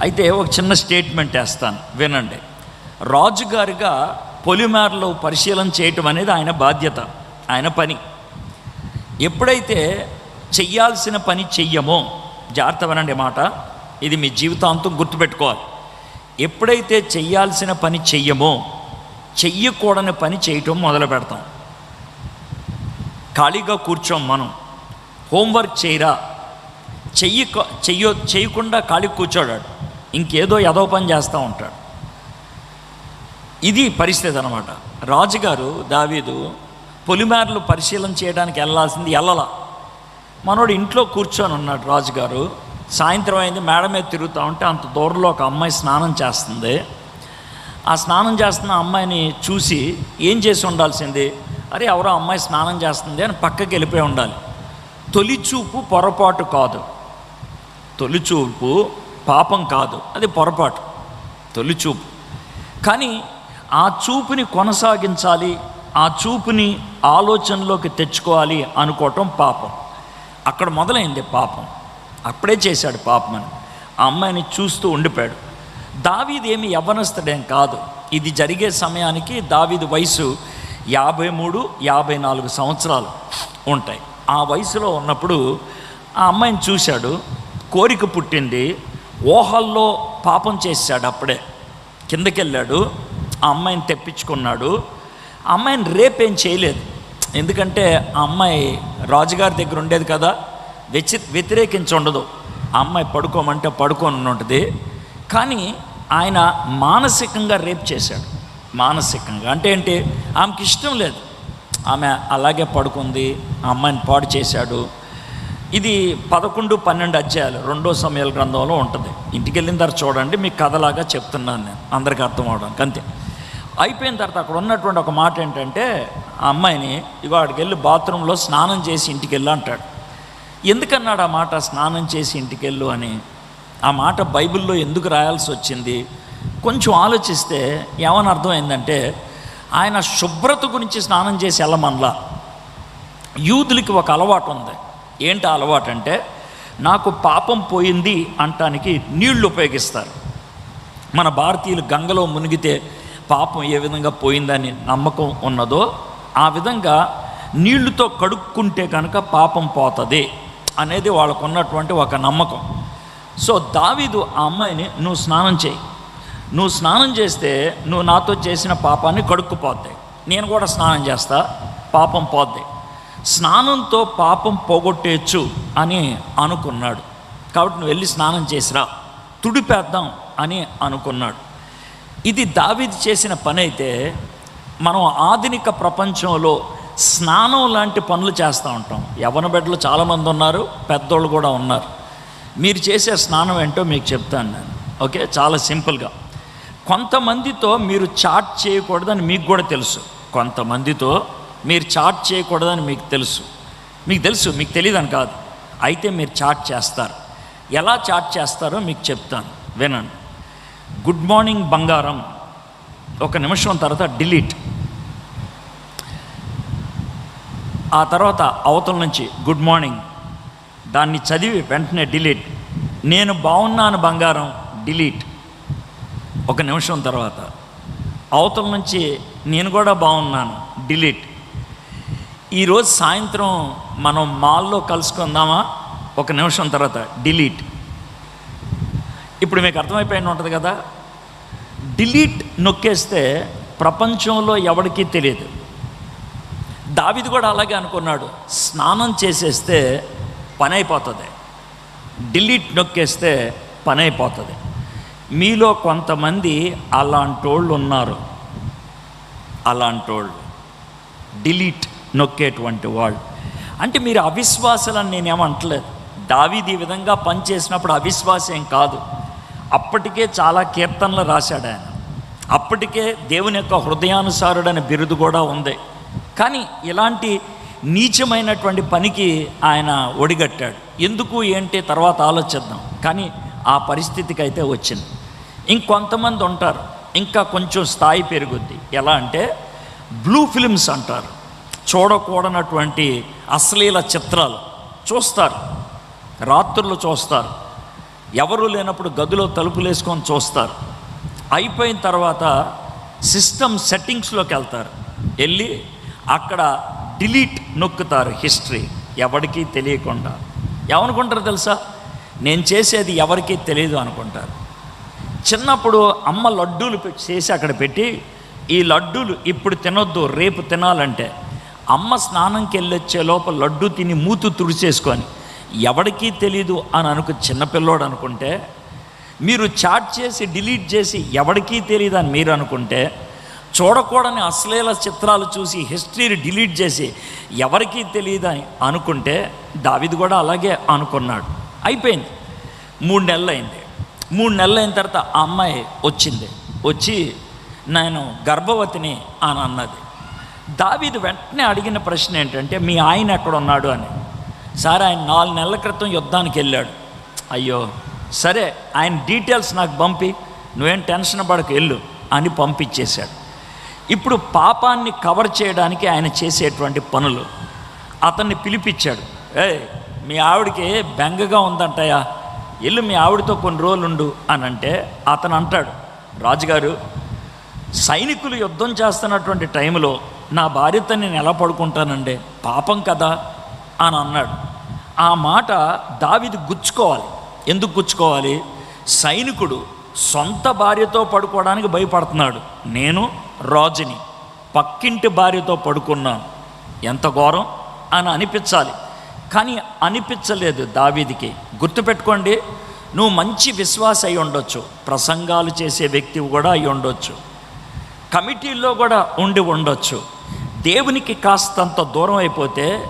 అయితే ఒక చిన్న స్టేట్మెంట్ వేస్తాను. వినండి. రాజుగారిగా పొలిమేరలో పరిశీలన చేయటం అనేది ఆయన బాధ్యత ఆయన పని. ఎప్పుడైతే చెయ్యాల్సిన పని చెయ్యమో జాగ్రత్త వినండి మాట ఇది మీ జీవితాంతం గుర్తుపెట్టుకోవాలి. ఎప్పుడైతే చెయ్యాల్సిన పని చెయ్యమో చెయ్యకూడని పని చేయటం మొదలు పెడతాం. ఖాళీగా కూర్చోం మనం. హోంవర్క్ చేయరా? చెయ్యి చెయ్యో చేయకుండా ఖాళీ కూర్చోడాడు. ఇంకేదో ఎదో పని చేస్తూ ఉంటాడు. ఇది పరిస్థితి అనమాట రాజుగారు దావీదు పొలిమేరలు పరిశీలన చేయడానికి వెళ్ళాల్సింది వెళ్ళలా మనోడు ఇంట్లో కూర్చొని ఉన్నాడు రాజుగారు. సాయంత్రం అయింది మేడ మీద తిరుగుతూ ఉంటే అంత దూరంలో ఒక అమ్మాయి స్నానం చేస్తుంది. ఆ స్నానం చేస్తున్న అమ్మాయిని చూసి ఏం చేసి ఉండాల్సింది? అరే ఎవరో అమ్మాయి స్నానం చేస్తుంది అని పక్కకి వెళ్ళిపోయి ఉండాలి. తొలి చూపు పొరపాటు కాదు. తొలి చూపు పాపం కాదు. అది పొరపాటు. తొలి చూపు. కానీ ఆ చూపుని కొనసాగించాలి ఆ చూపుని ఆలోచనలోకి తెచ్చుకోవాలి అనుకోవటం పాపం. అక్కడ మొదలైంది పాపం. అప్పుడే చేశాడు పాపం అని ఆ అమ్మాయిని చూస్తూ ఉండిపోయాడు. దావీదేమి యవ్వనస్తుడేం కాదు. ఇది జరిగే సమయానికి దావీది వయసు యాభై మూడు యాభై నాలుగు సంవత్సరాలు ఉంటాయి. ఆ వయసులో ఉన్నప్పుడు ఆ అమ్మాయిని చూశాడు. కోరిక పుట్టింది. ఊహల్లో పాపం చేశాడు అప్పుడే. కిందకెళ్ళాడు. ఆ అమ్మాయిని తెప్పించుకున్నాడు. ఆ అమ్మాయిని రేపేం చేయలేదు. ఎందుకంటే ఆ అమ్మాయి రాజుగారి దగ్గర ఉండేది కదా. వ్యతి వ్యతిరేకించి ఉండదు. ఆ అమ్మాయి పడుకోమంటే పడుకొని ఉంటుంది కానీ ఆయన మానసికంగా రేప్ చేశాడు. మానసికంగా. అంటే ఏంటి? ఆమెకి ఇష్టం లేదు. ఆమె అలాగే పడుకుంది. ఆ అమ్మాయిని పాడు చేశాడు. ఇది పదకొండు పన్నెండు అధ్యాయాలు రెండో సమయాల గ్రంథంలో ఉంటుంది. ఇంటికి వెళ్ళిన తర్వాత చూడండి మీకు కథలాగా చెప్తున్నాను నేను. అందరికీ అర్థం అవడానికి అంతే. అయిపోయిన తర్వాత అక్కడ ఉన్నటువంటి ఒక మాట ఏంటంటే ఆ అమ్మాయిని ఇగో అక్కడికి వెళ్ళి బాత్రూంలో స్నానం చేసి ఇంటికి వెళ్ళు అంటాడు. ఎందుకన్నాడు ఆ మాట స్నానం చేసి ఇంటికి వెళ్ళు అని? ఆ మాట బైబిల్లో ఎందుకు రాయాల్సి వచ్చింది? కొంచెం ఆలోచిస్తే ఏమని అర్థమైందంటే ఆయన శుభ్రత గురించి స్నానం చేసి వెళ్ళమనలా. యూదులకి ఒక అలవాటు ఉంది. ఏంటి అలవాటు అంటే నాకు పాపం పోయింది అంటానికి నీళ్ళు ఉపయోగిస్తారు. మన భారతీయులు గంగలో మునిగితే పాపం ఏ విధంగా పోయిందని నమ్మకం ఉన్నదో ఆ విధంగా నీళ్ళతో కడుక్కుంటే కనుక పాపం పోతుంది అనేది వాళ్ళకు ఉన్నటువంటి ఒక నమ్మకం. సో దావీదు ఆ అమ్మాయిని నువ్వు స్నానం చేయి. నువ్వు స్నానం చేస్తే నువ్వు నాతో చేసిన పాపాన్ని కడుక్కుపోద్ది నేను కూడా స్నానం చేస్తా పాపం పోద్ది. స్నానంతో పాపం పోగొట్టేయచ్చు అని అనుకున్నాడు. కాబట్టి నువ్వు వెళ్ళి స్నానం చేసిరా తుడిపేద్దాం అని అనుకున్నాడు. ఇది దావిది చేసిన పని అయితే మనం ఆధునిక ప్రపంచంలో స్నానం లాంటి పనులు చేస్తూ ఉంటాం. యవన బిడ్డలు చాలామంది ఉన్నారు పెద్దోళ్ళు కూడా ఉన్నారు. మీరు చేసే స్నానం ఏంటో మీకు చెప్తాను నేను. ఓకే? చాలా సింపుల్గా. కొంతమందితో మీరు చాట్ చేయకూడదని మీకు కూడా తెలుసు. కొంతమందితో మీరు చాట్ చేయకూడదని మీకు తెలుసు. మీకు తెలుసు మీకు తెలియదని కాదు. అయితే మీరు చాట్ చేస్తారు. ఎలా చాట్ చేస్తారో మీకు చెప్తాను. వినండి. గుడ్ మార్నింగ్ బంగారం. ఒక నిమిషం తర్వాత డిలీట్. ఆ తర్వాత అవతల నుంచి గుడ్ మార్నింగ్. దాన్ని చదివి వెంటనే డిలీట్. నేను బాగున్నాను బంగారం డిలీట్. ఒక నిమిషం తర్వాత. అవతల నుంచి నేను కూడా బాగున్నాను డిలీట్. ఈరోజు సాయంత్రం మనం మాల్లో కలుసుకుందామా? ఒక నిమిషం తర్వాత. డిలీట్. ఇప్పుడు మీకు అర్థమైపోయిన ఉంటుంది కదా? డిలీట్ నొక్కేస్తే ప్రపంచంలో ఎవరికీ తెలియదు. దావిది కూడా అలాగే అనుకున్నాడు. స్నానం చేసేస్తే పని అయిపోతుంది డిలీట్ నొక్కేస్తే పని అయిపోతుంది మీలో కొంతమంది అలాంటోళ్ళు ఉన్నారు అలాంటోళ్ళు. డిలీట్. నొక్కేటువంటి వాళ్ళు అంటే మీరు అవిశ్వాసాలని నేనేమంటలేదు. దావీది ఈ విధంగా పనిచేసినప్పుడు అవిశ్వాసం కాదు. అప్పటికే చాలా కీర్తనలు రాశాడు ఆయన. అప్పటికే దేవుని యొక్క హృదయానుసారుడని బిరుదు కూడా ఉంది. కానీ ఇలాంటి నీచమైనటువంటి పనికి ఆయన ఒడిగట్టాడు. ఎందుకు ఏంటి తర్వాత ఆలోచిద్దాం. కానీ ఆ పరిస్థితికి అయితే వచ్చింది. ఇంకొంతమంది ఉంటారు. ఇంకా కొంచెం స్థాయి పెరుగుద్ది. ఎలా అంటే బ్లూ ఫిల్మ్స్ అంటారు. చూడకూడనటువంటి అశ్లీల చిత్రాలు. చూస్తారు. రాత్రులు చూస్తారు. ఎవరు లేనప్పుడు గదిలో తలుపులేసుకొని చూస్తారు. అయిపోయిన తర్వాత సిస్టమ్ సెట్టింగ్స్లోకి వెళ్తారు. వెళ్ళి అక్కడ డిలీట్ నొక్కుతారు హిస్టరీ. ఎవరికీ తెలియకుండా. ఏమనుకుంటారు తెలుసా? నేను చేసేది ఎవరికీ తెలియదు అనుకుంటారు. చిన్నప్పుడు అమ్మ లడ్డూలు పెట్టి చేసి అక్కడ పెట్టి ఈ లడ్డూలు ఇప్పుడు తినొద్దు రేపు తినాలంటే అమ్మ స్నానంకి వెళ్ళొచ్చే లోపల లడ్డు తిని మూతు తుడిచేసుకొని ఎవరికీ తెలీదు అని అనుకు చిన్నపిల్లోడు అనుకుంటే మీరు చాట్ చేసి డిలీట్ చేసి ఎవరికీ తెలియదు అని మీరు అనుకుంటే చూడకూడని అశ్లీల చిత్రాలు చూసి హిస్టరీని డిలీట్ చేసి ఎవరికీ తెలియదు అని అనుకుంటే దావిది కూడా అలాగే అనుకున్నాడు. అయిపోయింది. మూడు నెలలు అయింది మూడు నెలలు అయిన తర్వాత ఆ అమ్మాయి వచ్చింది. వచ్చి నేను గర్భవతిని అని అన్నది. దావీదు వెంటనే అడిగిన ప్రశ్న ఏంటంటే మీ ఆయన ఎక్కడ ఉన్నాడు? అని. సార్ ఆయన నాలుగు నెలల క్రితం యుద్ధానికి వెళ్ళాడు. అయ్యో సరే ఆయన డీటెయిల్స్ నాకు పంపి నువ్వేం టెన్షన్ పడక వెళ్ళు అని పంపించేశాడు. ఇప్పుడు పాపాన్ని కవర్ చేయడానికి ఆయన చేసేటువంటి పనులు. అతన్ని పిలిపించాడు. ఏ మీ ఆవిడకి బెంగగా ఉందంటయా వెళ్ళు మీ ఆవిడతో కొన్ని రోజులు ఉండు అని అంటే అతను అంటాడు. రాజుగారు సైనికులు యుద్ధం చేస్తున్నటువంటి టైంలో నా భార్యతో నేను ఎలా పడుకుంటానండి? పాపం కదా అని అన్నాడు. ఆ మాట దావిది గుచ్చుకోవాలి. ఎందుకు గుచ్చుకోవాలి? సైనికుడు సొంత భార్యతో పడుకోవడానికి భయపడుతున్నాడు. నేను రాజుని పక్కింటి భార్యతో పడుకున్నాను. ఎంత ఘోరం అని అనిపించాలి. కానీ అనిపించలేదు దావీదికి. గుర్తుపెట్టుకోండి నువ్వు మంచి విశ్వాస అయి ఉండొచ్చు. ప్రసంగాలు చేసే వ్యక్తి కూడా అయి ఉండొచ్చు. కమిటీల్లో కూడా ఉండి ఉండొచ్చు. దేవునికి కాస్తంత దూరం అయిపోతే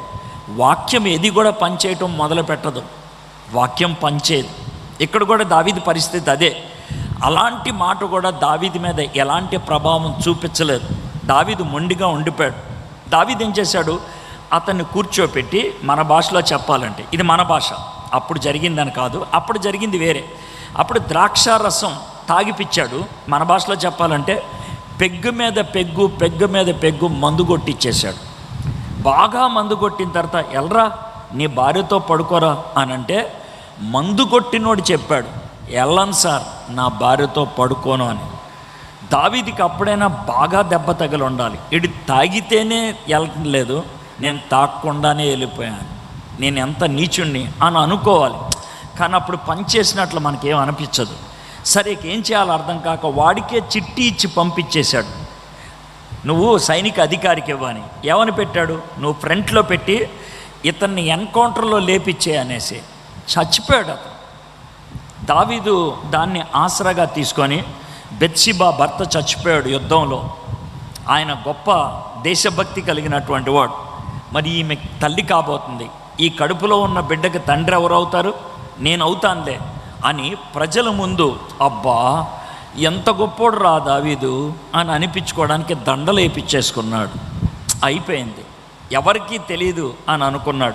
వాక్యం ఏది కూడా పనిచేయటం మొదలు పెట్టదు. వాక్యం పనిచేయదు. ఇక్కడ కూడా దావీది పరిస్థితి అదే. అలాంటి మాట కూడా దావీది మీద ఎలాంటి ప్రభావం చూపించలేదు. దావీదు మొండిగా ఉండిపోయాడు. దావీది ఏం చేశాడు? అతన్ని కూర్చోపెట్టి మన భాషలో చెప్పాలంటే ఇది మన భాష. అప్పుడు జరిగిందని కాదు అప్పుడు జరిగింది వేరే. అప్పుడు ద్రాక్ష రసం తాగిపిచ్చాడు. మన భాషలో చెప్పాలంటే పెగ్గు మీద పెగ్గు పెగ్గు మీద పెగ్గు మందు కొట్టిచ్చేశాడు. బాగా మందు కొట్టిన తర్వాత ఎల్రా నీ భార్యతో పడుకోరా అని అంటే మందు కొట్టినోడు చెప్పాడు ఎల్లను సార్ నా భార్యతో పడుకోను అని. దావీదికి అప్పుడైనా బాగా దెబ్బ తగిలి ఉండాలి. ఇటు తాగితేనే వెళ్ళలేదు నేను తాగకుండానే వెళ్ళిపోయాను. నేను ఎంత నీచుణ్ణి అని అనుకోవాలి. కానీ అప్పుడు పని చేసినట్లు మనకేం అనిపించదు. సరే ఏం చేయాలో అర్థం కాక వాడికే చిట్టి ఇచ్చి పంపించేశాడు. నువ్వు సైనిక అధికారికి ఇవ్వని. ఏమని పెట్టాడు? నువ్వు ఫ్రంట్లో పెట్టి ఇతన్ని ఎన్కౌంటర్లో లేపిచ్చే అనేసి. చచ్చిపోయాడు అతను. దావీదు దాన్ని ఆసరాగా తీసుకొని బెత్సిబా భర్త చచ్చిపోయాడు యుద్ధంలో. ఆయన గొప్ప దేశభక్తి కలిగినటువంటి వాడు. మరి ఈమె తల్లి కాబోతుంది. ఈ కడుపులో ఉన్న బిడ్డకి తండ్రి ఎవరు అవుతారు నేను అవుతానులే అని ప్రజల ముందు అబ్బా ఎంత గొప్పోడు రా దావీదు అని అనిపించుకోవడానికి దండలు వేయించేసుకున్నాడు అయిపోయింది. ఎవరికీ తెలియదు అని అనుకున్నాడు.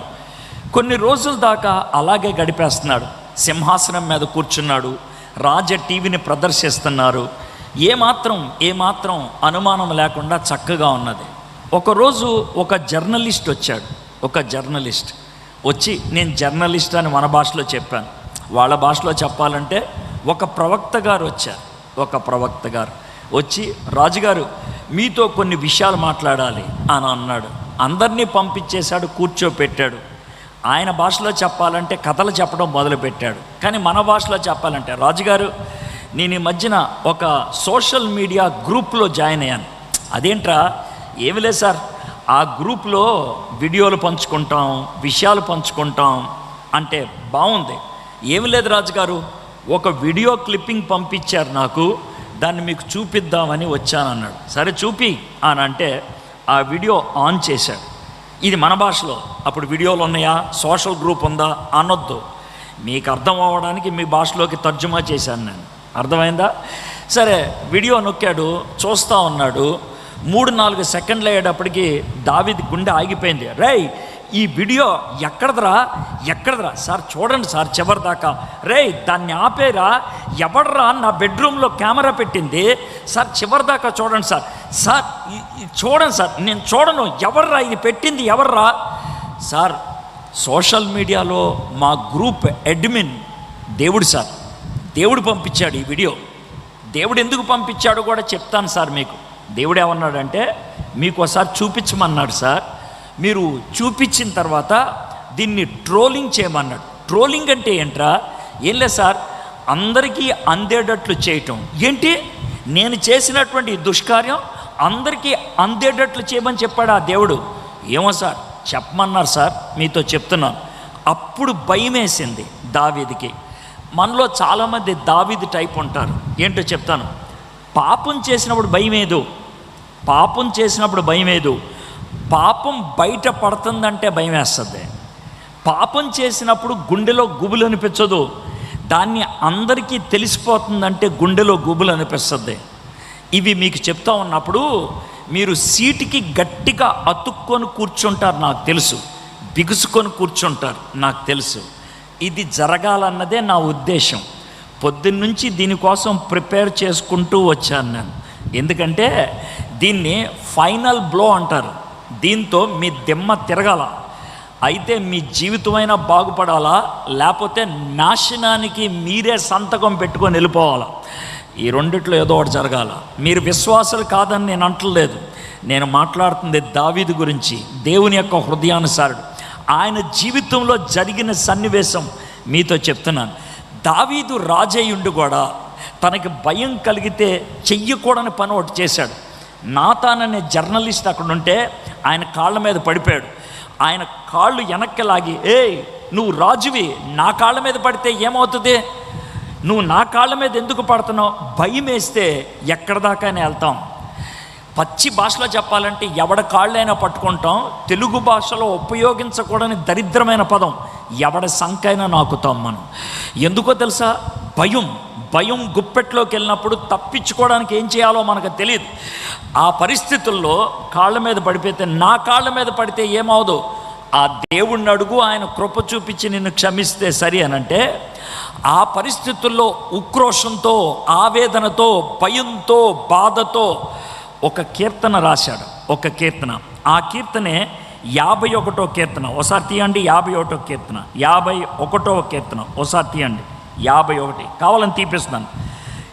కొన్ని రోజుల దాకా అలాగే గడిపేస్తున్నాడు. సింహాసనం మీద కూర్చున్నాడు. రాజ టీవీని ప్రదర్శిస్తున్నారు. ఏమాత్రం ఏమాత్రం అనుమానం లేకుండా చక్కగా ఉన్నది. ఒకరోజు ఒక జర్నలిస్ట్ వచ్చాడు. ఒక జర్నలిస్ట్. వచ్చి నేను జర్నలిస్ట్ అని మన భాషలో చెప్పాను. వాళ్ళ భాషలో చెప్పాలంటే ఒక ప్రవక్త గారు వచ్చారు. ఒక ప్రవక్త గారు వచ్చి రాజుగారు మీతో కొన్ని విషయాలు మాట్లాడాలి అని అన్నాడు. అందరినీ పంపించేశాడు కూర్చోపెట్టాడు. ఆయన భాషలో చెప్పాలంటే కథలు చెప్పడం మొదలుపెట్టాడు. కానీ మన భాషలో చెప్పాలంటే రాజుగారు నేను ఈ మధ్యన ఒక సోషల్ మీడియా గ్రూప్లో జాయిన్ అయ్యాను. అదేంట్రా? ఏమి లేదు సార్. ఆ గ్రూప్లో వీడియోలు పంచుకుంటాం విషయాలు పంచుకుంటాం అంటే బాగుంది. ఏమి లేదు రాజుగారు ఒక వీడియో క్లిప్పింగ్ పంపించారు నాకు దాన్ని మీకు చూపిద్దామని వచ్చానన్నాడు. సరే చూపి అని అంటే ఆ వీడియో ఆన్ చేశాడు. ఇది మన భాషలో అప్పుడు వీడియోలు ఉన్నాయా సోషల్ గ్రూప్ ఉందా అనొద్దు. మీకు అర్థం అవ్వడానికి మీ భాషలోకి తర్జుమా చేశాను నేను. అర్థమైందా? సరే వీడియో నొక్కాడు చూస్తూ ఉన్నాడు. మూడు నాలుగు సెకండ్లు అయ్యేటప్పటికి దావిది గుండె ఆగిపోయింది. రై ఈ వీడియో ఎక్కడదరా? ఎక్కడదరా? సార్ చూడండి సార్ చివరి దాకా. రే దాన్ని ఆపేరా. ఎవడరా నా బెడ్రూమ్లో కెమెరా పెట్టింది? సార్ చివరి దాకా చూడండి సార్. సార్ చూడండి సార్ నేను చూడను. ఎవర్రా ఇది పెట్టింది? ఎవర్రా? సార్ సోషల్ మీడియాలో మా గ్రూప్ అడ్మిన్ దేవుడు సార్. దేవుడు పంపించాడు ఈ వీడియో. దేవుడు ఎందుకు పంపించాడో కూడా చెప్తాను సార్ మీకు. దేవుడు ఏమన్నాడంటే మీకు ఒకసారి చూపించమన్నాడు సార్. మీరు చూపించిన తర్వాత దీన్ని ట్రోలింగ్ చేయమన్నాడు. ట్రోలింగ్ అంటే ఏంట్రా? ఏం లేదు సార్ అందరికీ అందేటట్లు చేయటం. ఏంటి? నేను చేసినటువంటి దుష్కార్యం అందరికీ అందేటట్లు చేయమని చెప్పాడు ఆ దేవుడు. ఏమో సార్ చెప్పమన్నారు సార్ మీతో చెప్తున్నాను. అప్పుడు భయం వేసింది దావీదికి. మనలో చాలామంది దావీది టైప్ ఉంటారు. ఏంటో చెప్తాను. పాపం చేసినప్పుడు భయం ఏదు పాపం చేసినప్పుడు భయం ఏదు పాపం బయట పడుతుందంటే భయం వేస్తుంది. పాపం చేసినప్పుడు గుండెలో గుబులు అనిపించదు. దాన్ని అందరికీ తెలిసిపోతుందంటే గుండెలో గుబులు అనిపిస్తుంది. ఇవి మీకు చెప్తా ఉన్నప్పుడు మీరు సీటుకి గట్టిగా అతుక్కొని కూర్చుంటారు నాకు తెలుసు. బిగుసుకొని కూర్చుంటారు నాకు తెలుసు. ఇది జరగాలన్నదే నా ఉద్దేశం. పొద్దున్నుంచి దీనికోసం ప్రిపేర్ చేసుకుంటూ వచ్చాను నేను. ఎందుకంటే దీన్ని ఫైనల్ బ్లో అంటారు. దీంతో మీ దిమ్మ తిరగాల. అయితే మీ జీవితమైనా బాగుపడాలా? లేకపోతే నాశనానికి మీరే సంతకం పెట్టుకొని వెళ్ళిపోవాలా? ఈ రెండిట్లో ఏదో ఒకటి జరగాల. మీరు విశ్వాసాలు కాదని నేను అంటలేదు. నేను మాట్లాడుతుంది దావీదు గురించి దేవుని యొక్క హృదయానుసారుడు. ఆయన జీవితంలో జరిగిన సన్నివేశం మీతో చెప్తున్నాను. దావీదు రాజయ్యుండు కూడా తనకి భయం కలిగితే చెయ్యకూడని పని ఒకటి చేశాడు. నాతాన్ అనే జర్నలిస్ట్ అక్కడ ఉంటే ఆయన కాళ్ళ మీద పడిపోయాడు. ఆయన కాళ్ళు వెనక్కి లాగి ఏయ్ నువ్వు రాజువి నా కాళ్ళ మీద పడితే ఏమవుతుంది? నువ్వు నా కాళ్ళ మీద ఎందుకు పడుతున్నావు? భయం వేస్తే ఎక్కడ దాకానే వెళ్తాం. పచ్చి భాషలో చెప్పాలంటే ఎవడ కాళ్ళైనా పట్టుకుంటాం తెలుగు భాషలో ఉపయోగించకూడని దరిద్రమైన పదం ఎవడ సంకైనా నాకుతాం మనం. ఎందుకో తెలుసా? భయం. భయం గుప్పెట్లోకి వెళ్ళినప్పుడు తప్పించుకోవడానికి ఏం చేయాలో మనకు తెలియదు. ఆ పరిస్థితుల్లో కాళ్ళ మీద పడిపోతే నా కాళ్ళ మీద పడితే ఏమవదు? ఆ దేవుణ్ణి అడుగు ఆయన కృప చూపించి నిన్ను క్షమిస్తే సరి అనంటే ఆ పరిస్థితుల్లో ఉక్రోషంతో ఆవేదనతో భయంతో బాధతో ఒక కీర్తన రాశాడు. ఒక కీర్తన. ఆ కీర్తనే యాభై ఒకటో కీర్తన. ఒకసారి తీయండి యాభై ఒకటో కీర్తన. యాభై ఒకటో కీర్తన. ఒకసారి తీయండి. యాభై ఒకటి కావాలని తీపిస్తున్నాను.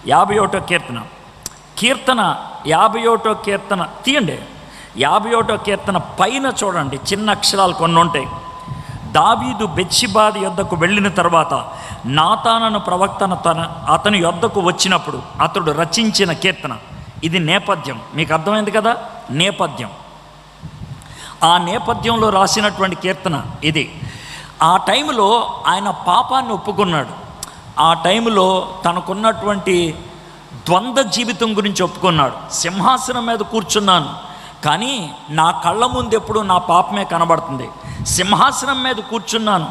యాభై ఒకటో కీర్తన. కీర్తన యాభై ఒకటో కీర్తన తీయండి. యాభై ఒకటో కీర్తన పైన చూడండి చిన్న అక్షరాలు కొన్ని ఉంటాయి. దావీదు బెచ్చిబాది యొద్దకు వెళ్ళిన తర్వాత నాతానను ప్రవక్తన తన అతని యొద్దకు వచ్చినప్పుడు అతడు రచించిన కీర్తన. ఇది నేపథ్యం. మీకు అర్థమైంది కదా? నేపథ్యం. ఆ నేపథ్యంలో రాసినటువంటి కీర్తన ఇది. ఆ టైంలో ఆయన పాపాన్ని ఒప్పుకున్నాడు. ఆ టైంలో తనకున్నటువంటి ద్వంద్వ జీవితం గురించి ఒప్పుకున్నాడు. సింహాసనం మీద కూర్చున్నాను. కానీ నా కళ్ళ ముందు ఎప్పుడు నా పాపమే కనబడుతుంది. సింహాసనం మీద కూర్చున్నాను.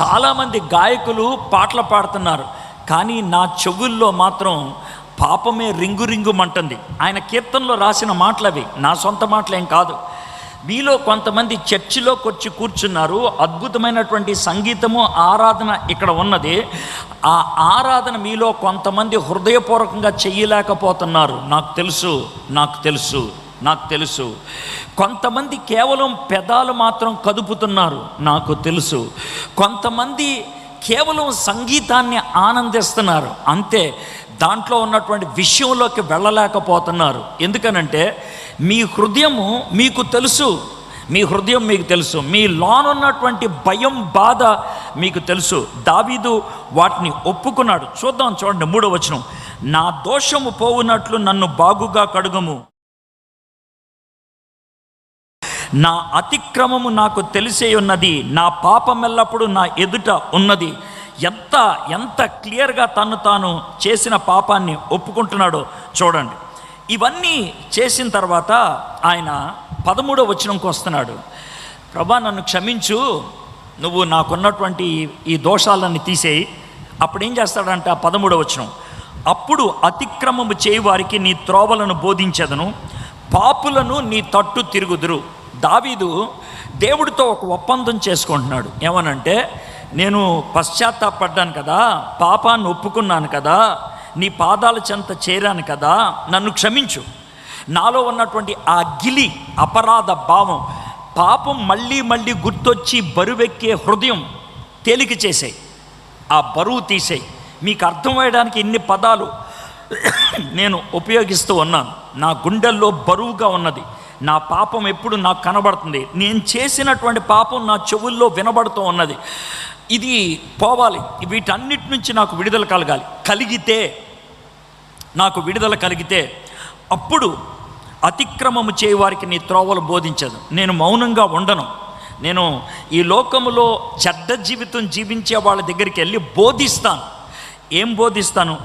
చాలామంది గాయకులు పాటలు పాడుతున్నారు. కానీ నా చెవుల్లో మాత్రం పాపమే రింగు రింగుమంటుంది ఆయన కీర్తనలో రాసిన మాటలు అవి. నా సొంత మాటలేం కాదు. మీలో కొంతమంది చర్చిలోకి వచ్చి కూర్చున్నారు. అద్భుతమైనటువంటి సంగీతము ఆరాధన ఇక్కడ ఉన్నది. ఆ ఆరాధన మీలో కొంతమంది హృదయపూర్వకంగా చెయ్యలేకపోతున్నారు. నాకు తెలుసు నాకు తెలుసు నాకు తెలుసు. కొంతమంది కేవలం పెదాలు మాత్రం కదుపుతున్నారు నాకు తెలుసు. కొంతమంది కేవలం సంగీతాన్ని ఆనందిస్తున్నారు అంతే. దాంట్లో ఉన్నటువంటి విషయంలోకి వెళ్ళలేకపోతున్నారు. ఎందుకనంటే మీ హృదయము మీకు తెలుసు. మీ హృదయం మీకు తెలుసు. మీ లోనున్నటువంటి భయం బాధ మీకు తెలుసు. దావీదు వాటిని ఒప్పుకున్నాడు. చూద్దాం చూడండి మూడో వచనం. నా దోషము పోవునట్లు నన్ను బాగుగా కడుగము. నా అతిక్రమము నాకు తెలిసే ఉన్నది. నా పాపం ఎల్లప్పుడూ నా ఎదుట ఉన్నది. ఎంత ఎంత క్లియర్గా తను తాను చేసిన పాపాన్ని ఒప్పుకుంటున్నాడో చూడండి. ఇవన్నీ చేసిన తర్వాత ఆయన పదమూడో వచనంకి వస్తున్నాడు. ప్రభా నన్ను క్షమించు. నువ్వు నాకున్నటువంటి ఈ- దోషాలన్నీ తీసేయి. అప్పుడు ఏం చేస్తాడంటే ఆ పదమూడవ వచనం. అప్పుడు అతిక్రమము చేయువారికి నీ త్రోవలను బోధించదను. పాపులను నీ తట్టు తిరుగుదురు. దావీదు దేవుడితో ఒక ఒప్పందం చేసుకుంటున్నాడు. ఏమనంటే నేను పశ్చాత్తాపడ్డాను కదా పాపాన్ని ఒప్పుకున్నాను కదా నీ పాదాల చెంత చేరాను కదా నన్ను క్షమించు. నాలో ఉన్నటువంటి ఆ గిలి అపరాధ భావం పాపం మళ్ళీ మళ్ళీ గుర్తొచ్చి బరువెక్కే హృదయం తేలిక చేసాయి. ఆ బరువు తీసేయి. మీకు అర్థమయ్యడానికి ఇన్ని పదాలు నేను ఉపయోగిస్తూ ఉన్నాను. నా గుండెల్లో బరువుగా ఉన్నది. నా పాపం ఎప్పుడు నాకు కనబడుతుంది. నేను చేసినటువంటి పాపం నా చెవుల్లో వినబడుతూ ఉన్నది. ఇది పోవాలి. వీటన్నిటి నుంచి నాకు విడుదల కలగాలి. కలిగితే నాకు విడుదల కలిగితే అప్పుడు అతిక్రమము చేయవారికి నీ త్రోవలు బోధించదు. నేను మౌనంగా ఉండను. నేను ఈ లోకములో చెడ్డ జీవితం జీవించే వాళ్ళ దగ్గరికి వెళ్ళి బోధిస్తాను. ఏం బోధిస్తాను?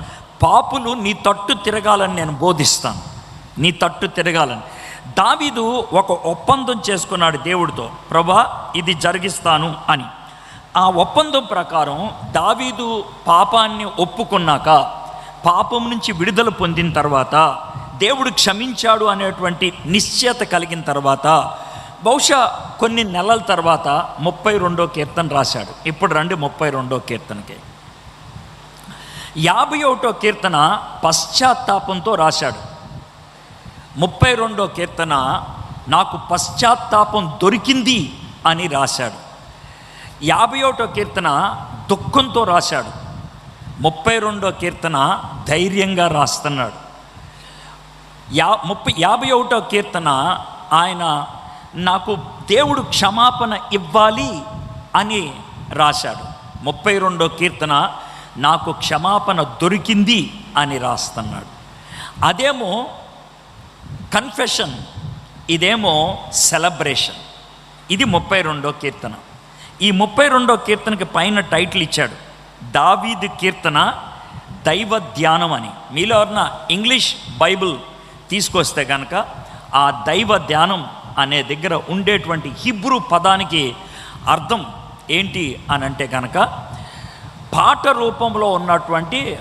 పాపులు నీ తట్టు తిరగాలని నేను బోధిస్తాను. నీ తట్టు తిరగాలని. దావీదు ఒక ఒప్పందం చేసుకున్నాడు దేవుడితో. ప్రభా ఇది జరిగిస్తాను అని. ఆ ఒప్పందం ప్రకారం దావీదు పాపాన్ని ఒప్పుకున్నాక పాపం నుంచి విడుదల పొందిన తర్వాత దేవుడు క్షమించాడు అనేటువంటి నిశ్చయత కలిగిన తర్వాత బహుశా కొన్ని నెలల తర్వాత ముప్పై రెండో కీర్తన రాశాడు. ఇప్పుడు రండి ముప్పై రెండో కీర్తనకి. యాభై ఒకటో కీర్తన పశ్చాత్తాపంతో రాశాడు. ముప్పై రెండో కీర్తన నాకు పశ్చాత్తాపం దొరికింది అని రాశాడు. యాభై ఒకటో కీర్తన దుఃఖంతో రాశాడు. ముప్పై రెండో కీర్తన ధైర్యంగా రాస్తున్నాడు. యా ముప్పై యాభై ఒకటో కీర్తన ఆయన నాకు దేవుడు క్షమాపణ ఇవ్వాలి అని రాశాడు. ముప్పై రెండో కీర్తన నాకు క్షమాపణ దొరికింది అని రాస్తున్నాడు. అదేమో కన్ఫెషన్ ఇదేమో సెలబ్రేషన్. ఇది ముప్పై రెండో కీర్తన. ఈ ముప్పై రెండో కీర్తనకి పైన టైటిల్ ఇచ్చాడు. దావీదు కీర్తన దైవ ధ్యానం అని. మీలో ఎవరన్నా ఇంగ్లీష్ బైబిల్ తీసుకొస్తే కనుక ఆ దైవ ధ్యానం అనే దగ్గర ఉండేటువంటి హిబ్రూ పదానికి అర్థం ఏంటి అని అంటే కనుక పాట రూపంలో ఉన్నటువంటి